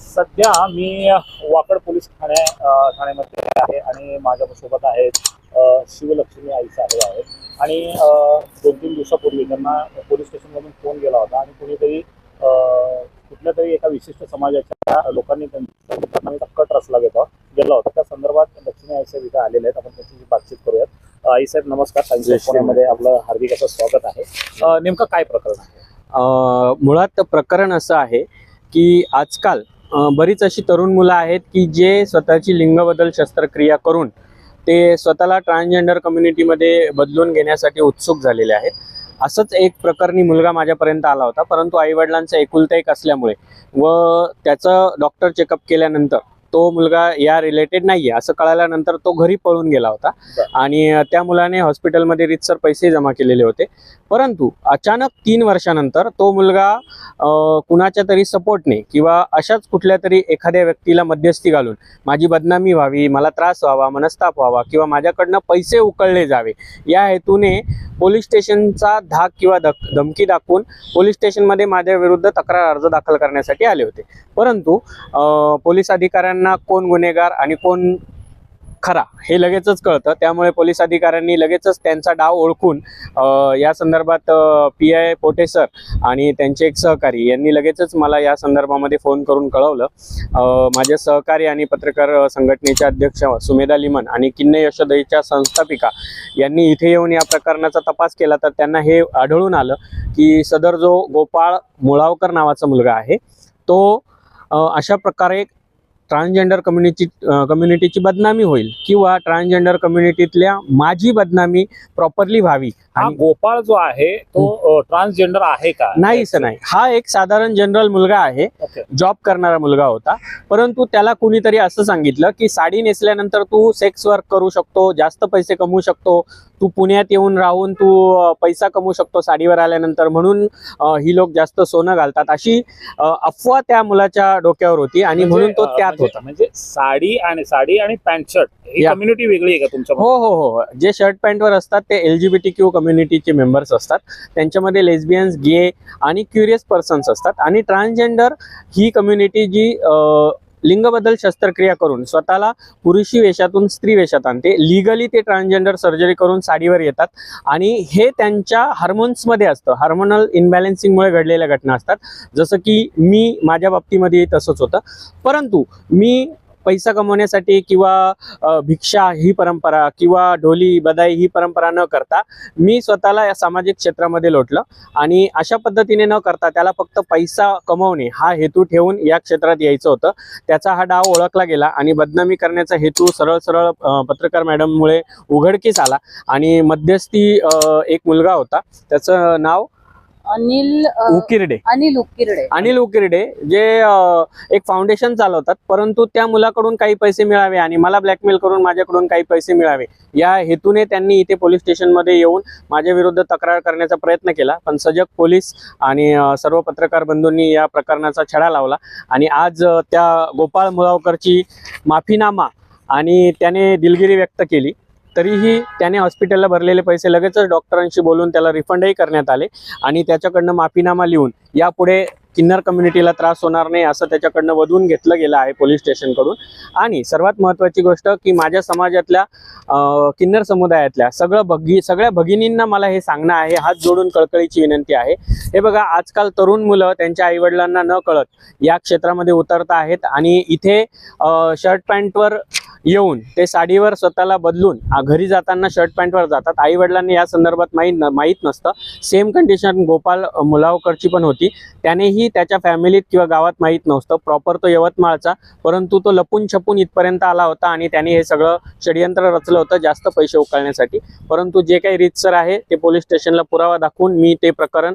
सध्या मी वाकड पोलीस ठाणे ठाण्यामध्ये आहे आणि माझ्यासोबत आहेत शिवलक्ष्मी आई साहेब आहेत. आणि दोन तीन दिवसापूर्वी त्यांना पोलीस स्टेशनमधून फोन गेला होता आणि कुणीतरी कुठल्या तरी एका विशिष्ट समाजाच्या लोकांनी त्यांचा कट रचला गेला गेला होता. त्या संदर्भात लक्ष्मी आई साहेब इथे आलेले आहेत. आपण त्यांची बातचीत करूयात. आई साहेब नमस्कार. पुण्यामध्ये आपलं हार्दिक असं स्वागत आहे. नेमकं काय प्रकरण आहे? मुळात प्रकरण असं आहे की आजकाल बरीच अशी तरुण मुलं आहेत की जे स्वतःची लिंगबदल शस्त्रक्रिया करून ते स्वतःला ट्रान्सजेंडर कम्युनिटीमध्ये बदलून घेण्यासाठी उत्सुक झालेले आहेत. असंच एक प्रकरणी मुलगा माझ्यापर्यंत आला होता परंतु आईवडिलांचा एकुलता एक असल्यामुळे व त्याचं डॉक्टर चेकअप केल्यानंतर तो मुलगा या रिलेटेड नाही आहे असं कळाल्यानंतर तो घरी पळून गेला होता. आणि त्या मुलाने हॉस्पिटलमध्ये रितसर पैसे जमा केलेले होते. परंतु अचानक तीन वर्षानंतर तो मुलगा कुणाच्या तरी सपोर्टने किंवा अशाच कुठल्या तरी एखाद्या व्यक्तीला मध्यस्थी घालून माझी बदनामी व्हावी मला त्रास व्हावा मनस्ताप व्हावा किंवा माझ्याकडनं पैसे उकळले जावे या हेतूने पोलीस स्टेशनचा धाक किंवा धक धमकी दाखवून पोलीस स्टेशनमध्ये माझ्या विरुद्ध तक्रार अर्ज दाखल करण्यासाठी आले होते. परंतु पोलीस अधिकाऱ्यांना कोण गुन्हेगार आणि कोण खरा हे लगेचच कळतं. त्यामुळे पोलीस अधिकाऱ्यांनी लगेचच त्यांचा डाव ओळखून या संदर्भात पी आय पोटे सर आणि त्यांचे एक सहकारी यांनी लगेचच मला या संदर्भामध्ये फोन करून कळवलं. माझे सहकारी आणि पत्रकार संघटनेच्या अध्यक्ष सुमेधा लिमन आणि किन्ने यशोदयीच्या संस्थापिका यांनी इथे येऊन या प्रकरणाचा तपास केला तर त्यांना हे आढळून आलं की सदर जो गोपाळ मुळावकर नावाचा मुलगा आहे तो अशा प्रकारे ट्रान्सजेंडर कम्युनिटी कम्युनिटीची बदनामी होईल किंवा ट्रान्सजेंडर कम्युनिटीतल्या माझी बदनामी प्रॉपरली व्हावी. हा गोपाळ जो आहे तो ट्रान्सजेंडर आहे का? नाही सर नाही. हा एक साधारण जनरल मुलगा आहे. जॉब करणारा मुलगा होता. परंतु त्याला कुणीतरी असं सांगितलं की साडी नेसल्यानंतर तू सेक्स वर्क करू शकतो जास्त पैसे कमवू शकतो तू पुण्यात येऊन राहून तू पैसा कमवू शकतो साडीवर आल्यानंतर म्हणून ही लोक जास्त सोनं घालतात. अशी अफवा त्या मुलाच्या डोक्यावर होती आणि म्हणून तो म्हणजे, त्यात म्हणजे- होता. म्हणजे साडी आणि साडी आणि पॅन्ट शर्ट ही. कम्युनिटी वेगळी आहे का तुमच्या हो हो हो. जे शर्ट पॅन्टवर असतात ते L G B T Q कम्युनिटीचे members असतात. त्यांच्यामध्ये लेस्बियन्स गे आणि क्युरियस पर्सन्स असतात. आणि ट्रान्सजेंडर ही कम्युनिटी जी लिंगबद्दल लिंगबदल शस्त्रक्रिया करून स्वतःला पुरुषी वेशातून स्त्री वेशात आणते. लिगली ते ट्रान्सजेंडर सर्जरी करून साडीवर येतात. आणि हे त्यांच्या हार्मोन्समध्ये असतं. हार्मोनल इनबॅलेन्सिंगमुळे घडलेल्या घटना असतात. जसं की मी माझ्या बाबतीमध्ये तसंच होतं. परंतु मी पैसा कमवण्यासाठी किंवा भिक्षा ही परंपरा किंवा ढोली बदाई ही परंपरा न करता मी स्वतःला या सामाजिक क्षेत्रामध्ये लोटलं. आणि अशा पद्धतीने न करता त्याला फक्त पैसा कमवणे हा हेतू ठेवून या क्षेत्रात यायचं होतं. त्याचा हा डाव ओळखला गेला आणि बदनामी करण्याचा हेतू सरळ सरळ पत्रकार मॅडममुळे उघडकीस आला. आणि मध्यस्थी एक मुलगा होता. त्याचं नाव अनिल अ, उकिरडे. अनिल उकिरडे. अनिल उकिरडे जे अ, एक फाउंडेशन चालवतात परंतु त्या मुलाकडून काही पैसे मिळावे आणि मला ब्लॅकमेल करून माझ्याकडून काही पैसे मिळावे या हेतूने त्यांनी इथे पोलीस स्टेशनमध्ये येऊन माझ्या विरुद्ध तक्रार करण्याचा प्रयत्न केला. पण सजग पोलीस आणि अ, सर्व पत्रकार बंधूंनी या प्रकरणाचा छडा लावला आणि आज अ, त्या गोपाळ मुळावकरची माफीनामा आणि त्याने दिलगिरी व्यक्त केली. तरीही त्याने हॉस्पिटलला भरलेले पैसे लगेचच डॉक्टरांशी बोलून त्याला रिफंडही करण्यात आले. आणि त्याच्याकडनं माफीनामा लिहून यापुढे किन्नर कम्युनिटीला त्रास होणार नाही असं त्याच्याकडनं वधून घेतलं गेलं आहे पोलीस स्टेशनकडून आणि सर्वात महत्त्वाची गोष्ट की माझ्या समाजातल्या किन्नर समुदायातल्या सगळं भगी सगळ्या भगिनींना मला हे सांगणं आहे हात जोडून कळकळीची विनंती आहे. हे बघा आजकाल तरुण मुलं त्यांच्या आईवडिलांना न कळत या क्षेत्रामध्ये उतरत आहेत आणि इथे शर्ट पॅन्टवर येऊन ते साडीवर स्वतःला बदलून घरी जाताना शर्ट पॅन्टवर जातात. आई वडिलांनी या संदर्भात माहीत माहीत नसतं. सेम कंडिशन गोपाल मुलावकरची पण होती. त्यानेही त्याच्या फॅमिलीत किंवा गावात माहीत नव्हतं. प्रॉपर तो यवतमाळचा परंतु तो लपून छपून इथपर्यंत आला होता आणि त्याने हे सगळं षडयंत्र रचलं होतं जास्त पैसे उकळण्यासाठी परंतु जे काही रीतसर आहे ते पोलीस स्टेशनला पुरावा दाखवून मी ते प्रकरण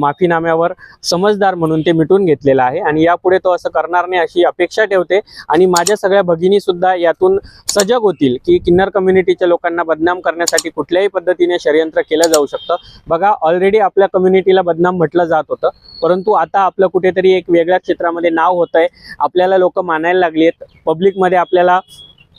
माफीनाम्यावर समजदार म्हणून ते मिटून घेतलेलं आहे. आणि यापुढे तो असं करणार नाही अशी अपेक्षा ठेवते. आणि माझ्या सगळ्या भगिनीसुद्धा या यातून सजग होतील की किन्नर कम्युनिटीच्या लोकांना बदनाम करण्यासाठी कुठल्याही पद्धतीने षडयंत्र केलं जाऊ शकतं. बघा ऑलरेडी आपल्या कम्युनिटीला बदनाम म्हटलं जात होतं. परंतु आता आपलं कुठेतरी एक वेगळ्या क्षेत्रामध्ये नाव होत आहे आपल्याला लोक मानायला लागली आहेत पब्लिकमध्ये आपल्याला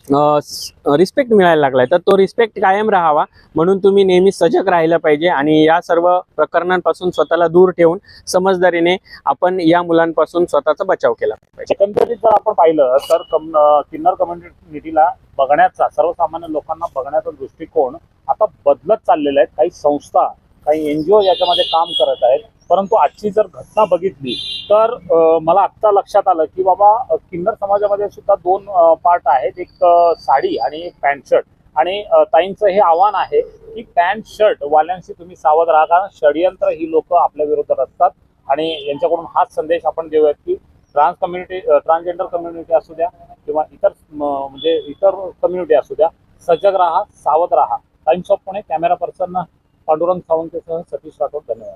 रिस्पेक्ट मिळायला लागलाय. तर तो रिस्पेक्ट कायम राहावा. म्हणून तुम्ही नेहमी सजग राहिलं पाहिजे आणि या सर्व प्रकरणांपासून स्वतःला दूर ठेवून समजदारीने आपण या मुलांपासून स्वतःचा बचाव केला पाहिजे. एकंदरीत जर आपण पाहिलं तर कम किन्नर कम्युनिटीला बघण्याचा सर्वसामान्य लोकांना बघण्याचा दृष्टिकोन आता बदलत चाललेला आहे. काही संस्था काही एनजीओ याच्यामध्ये काम करत आहेत. परंतु आजची जर घटना बघितली तर मला आत्ता लक्षात आलं की बाबा किन्नर समाजामध्ये सुद्धा दोन पार्ट आहेत. एक साडी आणि एक पॅन्ट शर्ट आणि ताईंचं हे आव्हान आहे की पॅन्ट शर्ट वाल्यांशी तुम्ही सावध राहा. कारण षडयंत्र ही लोक आपल्या विरोधात असतात आणि यांच्याकडून हाच संदेश आपण देऊयात की ट्रान्स कम्युनिटी ट्रान्सजेंडर कम्युनिटी असू द्या किंवा इतर म्हणजे इतर कम्युनिटी असू द्या सजग राहा सावध राहा. Times of Pune camera person Pandurang सावंतेसह Satish Rathod. धन्यवाद.